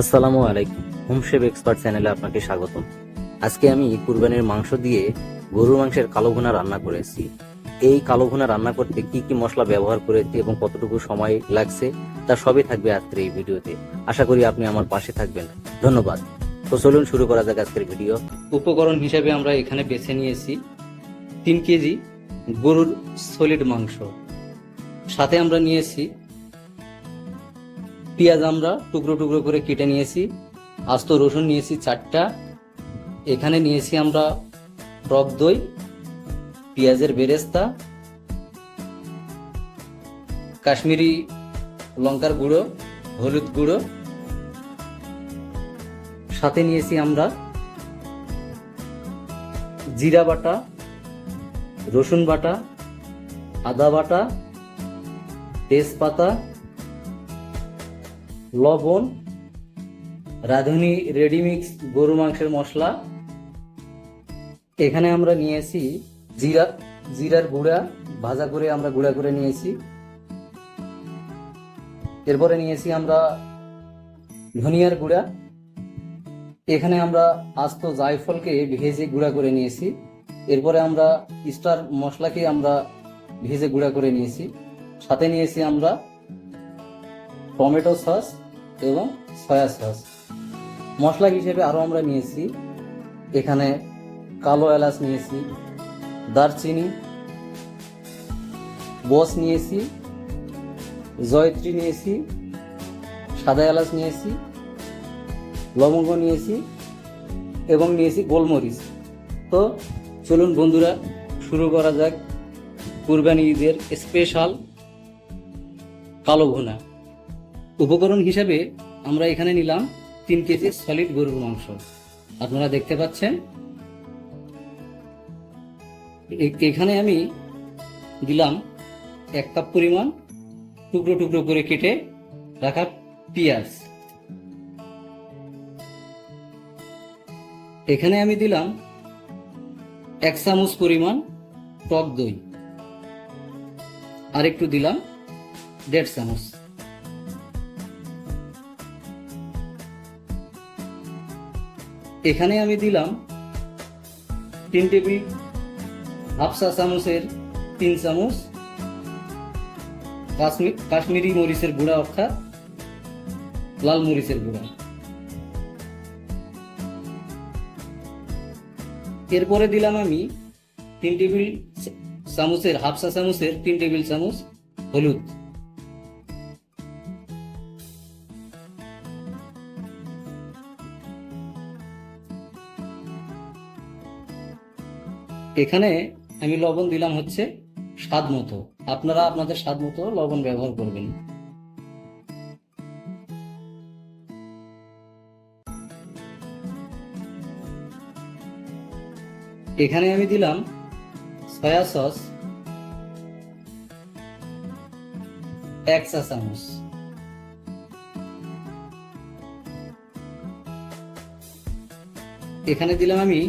আসসালামু আলাইকুম। হোমশেপ এক্সপার্ট চ্যানেলে আপনাকে স্বাগতম। আজকে আমি কুরবানির মাংস দিয়ে গরুর মাংসের কালো ভুনা রান্না করেছি এই কালো ভুনা রান্না করতে কি কি মশলা ব্যবহার করেছি এবং কতটুকু সময় লাগছে তা সবই থাকবে আজকের এই ভিডিওতে। আশা করি আপনি আমার পাশে থাকবেন। ধন্যবাদ। তো চলুন শুরু করা যাক আজকের ভিডিও। উপকরণ হিসাবে আমরা এখানে বেছে নিয়েছি তিন কেজি গরুর সলিড মাংস। সাথে আমরা নিয়েছি পেঁয়াজ আমরা টুকরো টুকরো করে কেটে নিয়েছি, আস্ত রসুন নিয়েছি চারটা, এখানে নিয়েছি আমরা টক দই, পেঁয়াজের বেরেস্তা, কাশ্মীরি লঙ্কার গুঁড়ো, হলুদ গুঁড়ো। সাথে নিয়েছি আমরা জিরা বাটা, রসুন বাটা, আদা বাটা, তেজপাতা লবণ, রাঁধুনি রেডিমিক্স গরু মাংসের মশলা। এখানে আমরা নিয়েছি জিরা, জিরার গুঁড়া, ভাজা করে আমরা গুঁড়া করে নিয়েছি। এরপরে নিয়েছি আমরা ধনিয়ার গুঁড়া। এখানে আমরা আস্ত জায়ফলকে ভেজে গুঁড়া করে নিয়েছি। এরপরে আমরা স্টার মশলাকে আমরা ভেজে গুঁড়া করে নিয়েছি। সাথে নিয়েছি আমরা টমেটো সস এবং সয়া সস। মশলা হিসেবে আরও আমরা নিয়েছি, এখানে কালো এলাচ নিয়েছি, দারচিনি, বস নিয়েছি, জয়ত্রী নিয়েছি, সাদা এলাচ নিয়েছি, লবঙ্গ নিয়েছি এবং নিয়েছি গোলমরিচ। তো চলুন বন্ধুরা, শুরু করা যাক কুরবানি ঈদের স্পেশাল কালো ভুনা। উপকরণ হিসাবে আমরা এখানে নিলাম তিন কেজি সলিড গরুর মাংস। আপনারা দেখতে পাচ্ছেন। এখানে আমি দিলাম এক কাপ পরিমাণ টুকরো টুকরো করে কেটে রাখা পেঁয়াজ। এখানে আমি দিলাম এক চামচ পরিমাণ টক দই। আর একটু দিলাম দেড় চামচ। এখানে আমি দিলাম তিন টেবিল হাফ চা চামচের তিন চামচ কাশ্মীর মরিচের গুঁড়া অর্থাৎ লাল মরিচের গুঁড়া। এরপরে দিলাম আমি তিন টেবিল চামচের, হাফ চা চামচের তিন টেবিল চামচ হলুদ। এখানে আমি লবণ দিলাম হচ্ছে স্বাদ মতো। আপনারা আপনাদের স্বাদ মতো লবণ ব্যবহার করবেন। এখানে আমি দিলাম সয়া সস, এক চা চামচ। এখানে দিলাম আমি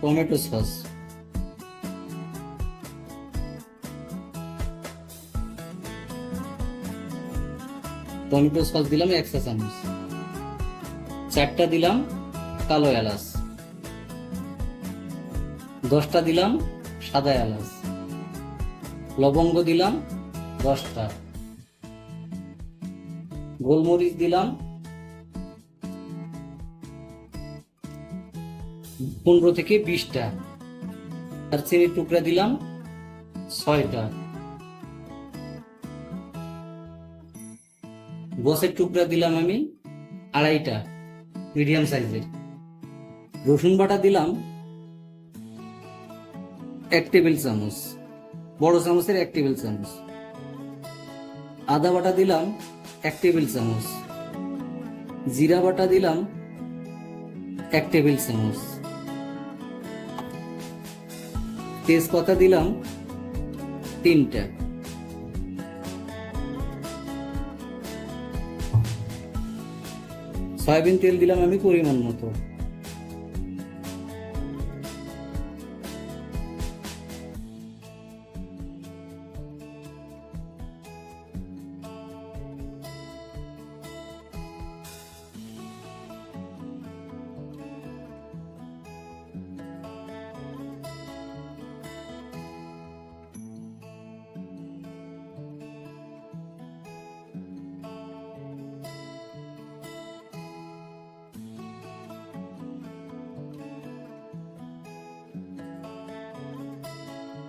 টমেটো সস। টমেটো সস দিলাম, এক চা চামচ। চারটা দিলাম কালো এলাচ। দশটা দিলাম সাদা এলাচ। লবঙ্গ দিলাম দশটা। গোলমরিচ দিলাম পনেরো থেকে বিশটা। আর চিনির টুকরা দিলাম ছয়টা। বসের টুকরা দিলাম আমি আড়াইটা মিডিয়াম সাইজের রসুন বাটা দিলাম এক টেবিল চামচ, বড় চামচের এক টেবিল চামচ। আদা বাটা দিলাম এক টেবিল চামচ। জিরা বাটা দিলাম এক টেবিল চামচ। তেজপাতা দিলাম তিনটা। সয়াবিন তেল দিলাম আমি পরিমাণ মতো।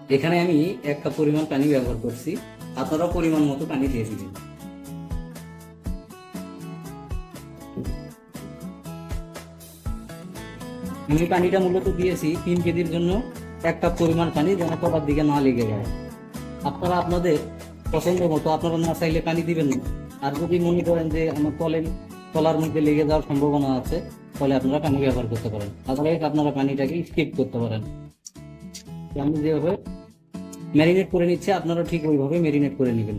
এখানে আমি এক কাপ পরিমাণ পানি ব্যবহার করছি। আপনারাও পরিমাণ মতো পানি দিয়ে দিবেন। আমি পানিটা মূলত দিয়েছি তিন কেজির জন্য। এক কাপ পরিমাণ পানি যেন কলার দিকে না লেগে যায়। আপনারা আপনাদের পছন্দ মতো, আপনারা না চাইলে পানি দিবেন না। আর যদি মনে করেন যে আমার তলের তলার মধ্যে লেগে যাওয়ার সম্ভাবনা আছে, তাহলে আপনারা পানি ব্যবহার করতে পারেন। আদারওয়াইজ আপনারা পানিটাকে স্কিপ করতে পারেন। আমি যেভাবে ম্যারিনেট করে নিচ্ছে, আপনারা ঠিক ওইভাবে ম্যারিনেট করে নেবেন।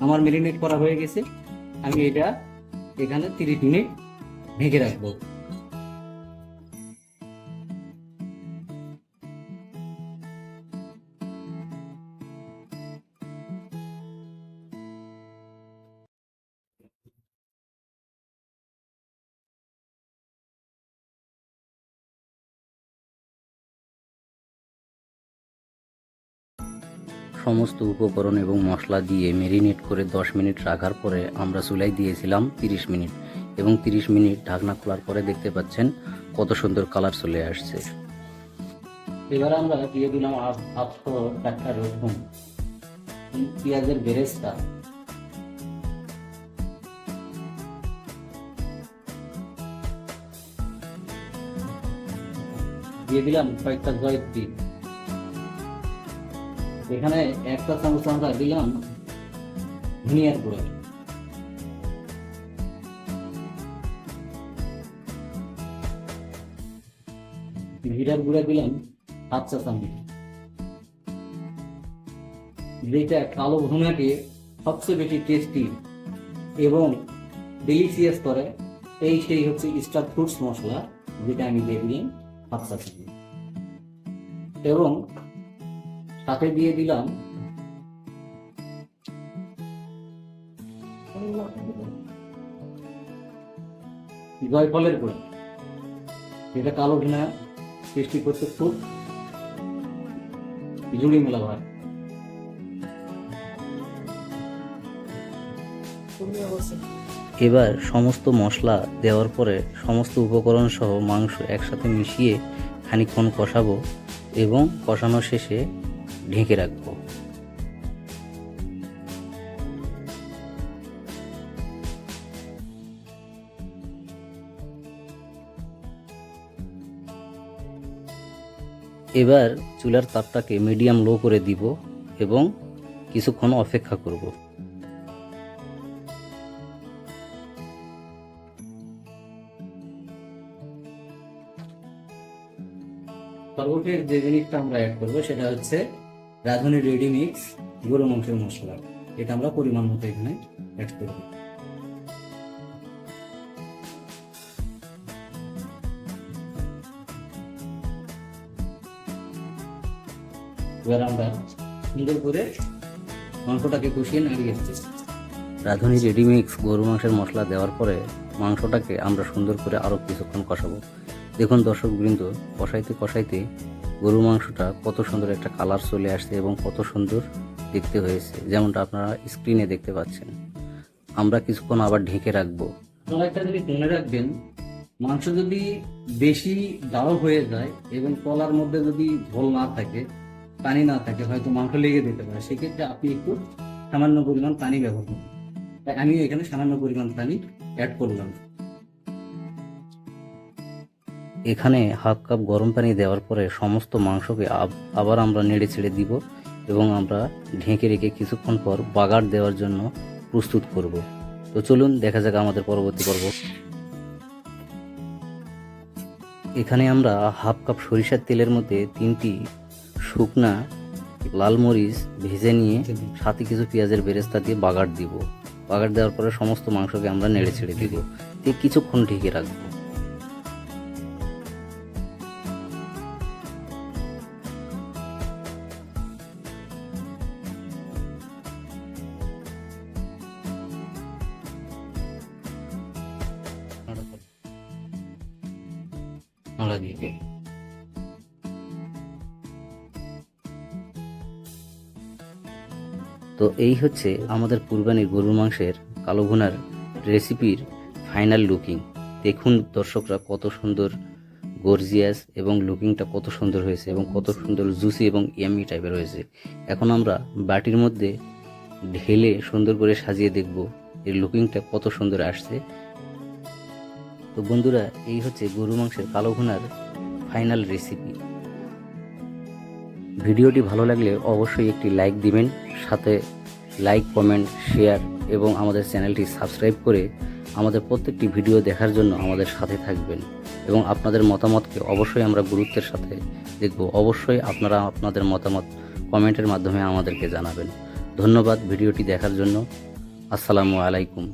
আমার ম্যারিনেট করা হয়ে গেছে। আমি এটা এখানে তিরিশ মিনিট ঢেকে রাখব। সমস্ত উপকরণ এবং মশলা দিয়ে মেরিনেট করে 10 মিনিট রাখার পরে আমরা চুলাই দিয়েছিলাম 30 মিনিট এবং 30 মিনিট ঢাকনা খোলার পরে দেখতে পাচ্ছেন কত সুন্দর কালার চলে আসছে। এবার আমরা দিয়ে দিলাম আটশো রসুন পেঁয়াজের বেরেস্তা। দিয়ে দিলাম কয়েকটা জয়ত্রী। এখানে একটা চামচ আমরা দিলাম ধনিয়ার গুঁড়ো গুঁড়া দিলাম চা চামচ যেটা কালো ভুনাকে সবচেয়ে বেশি টেস্টি এবং ডেলিসিয়াস করে। এই সেই হচ্ছে স্টার ফ্রুটস মশলা, যেটা আমি দিয়ে দিলাম চা চামচ এবং সাথে দিয়ে দিলাম। জয়ফলের গুঁড়ো। যেটা কালো ঘিনা সৃষ্টি করতে খুব জুড়ি মেলা ভাত এবার সমস্ত মশলা দেওয়ার পরে সমস্ত উপকরণ সহ মাংস একসাথে মিশিয়ে খানিকক্ষণ কষাবো এবং কষানো শেষে ঢেকে রাখব। এবার চুলার তাপটাকে মিডিয়াম লো করে দিব এবং কিছুক্ষণ অপেক্ষা করব। পরবর্তী যে জিনিসটা আমরা অ্যাড করব সেটা হচ্ছে রাঁধুনি রেডি মিক্স গরু মাংসের মশলা। এটা আমরা পরিমাণ মতো এখানে অ্যাড করব এবার আমরা সুন্দর করে মাংসটাকে কষিয়ে নাড়িয়ে দিচ্ছি। রাঁধুনি রেডিমিক্স গরু মাংসের মশলা দেওয়ার পরে মাংসটাকে আমরা সুন্দর করে আরও কিছুক্ষণ কষাবো। দেখুন দর্শক বৃন্দ, কষাইতে কষাইতে গরু মাংসটা কত সুন্দর একটা কালার চলে আসছে এবং কত সুন্দর দেখতে হয়েছে। যেমনটা আপনারা স্ক্রিনে দেখতে পাচ্ছেন। আমরা কিছুক্ষণ আবার ঢেকে রাখব। একটা মনে রাখবেন, মাংস যদি বেশি গাঢ় হয়ে যায় এবং কলার মধ্যে যদি ঝোল না থাকে, পানি না থাকে, হয়তো মাংস লেগে দিতে পারে। সেক্ষেত্রে আপনি একটু সামান্য পরিমাণ পানি ব্যবহার করুন। তাই আমি এখানে সামান্য পরিমাণ পানি অ্যাড করলাম। এখানে হাফ কাপ গরম পানি দেওয়ার পরে সমস্ত মাংসকে আব- আবার আমরা নেড়ে ছেড়ে দিব এবং আমরা ঢেকে রেখে কিছুক্ষণ পর বাগার দেওয়ার জন্য প্রস্তুত করব। তো চলুন, দেখা যাক আমাদের পরবর্তী পর্ব। এখানে আমরা হাফ কাপ সরিষার তেলের মধ্যে তিনটি শুকনা লাল মরিচ ভেজে নিয়ে সাথে কিছু পেঁয়াজের বেরেস্তা দিয়ে বাগার দিব। বাগার দেওয়ার পরে সমস্ত মাংসকে আমরা নেড়ে ছেড়ে দিব। দিয়ে কিছুক্ষণ ঢেকে রাখব। আমরা দিয়ে। তো এই হচ্ছে আমাদের কুরবানির গরুর মাংসের কালো ভুনার রেসিপির ফাইনাল লুকিং। দেখুন দর্শকরা কত সুন্দর গর্জিয়াস এবং লুকিংটা কত সুন্দর হয়েছে এবং কত সুন্দর জুসি এবং ইয়ামি টাইপের হয়েছে। এখন আমরা বাটির মধ্যে ঢেলে সুন্দর করে সাজিয়ে দেখব এর লুকিংটা কত সুন্দর আসছে। তো বন্ধুরা, এই হচ্ছে গরু মাংসের কালো ভুনার ফাইনাল রেসিপি ভিডিওটি ভালো লাগলে অবশ্যই একটি লাইক দিবেন, সাথে লাইক কমেন্ট শেয়ার এবং আমাদের চ্যানেলটি সাবস্ক্রাইব করে আমাদের প্রত্যেকটি ভিডিও দেখার জন্য আমাদের সাথে থাকবেন এবং আপনাদের মতামতকে অবশ্যই আমরা গুরুত্বের সাথে দেখব। অবশ্যই আপনারা আপনাদের মতামত কমেন্টের মাধ্যমে আমাদেরকে জানাবেন। ধন্যবাদ ভিডিওটি দেখার জন্য। আসসালামু আলাইকুম।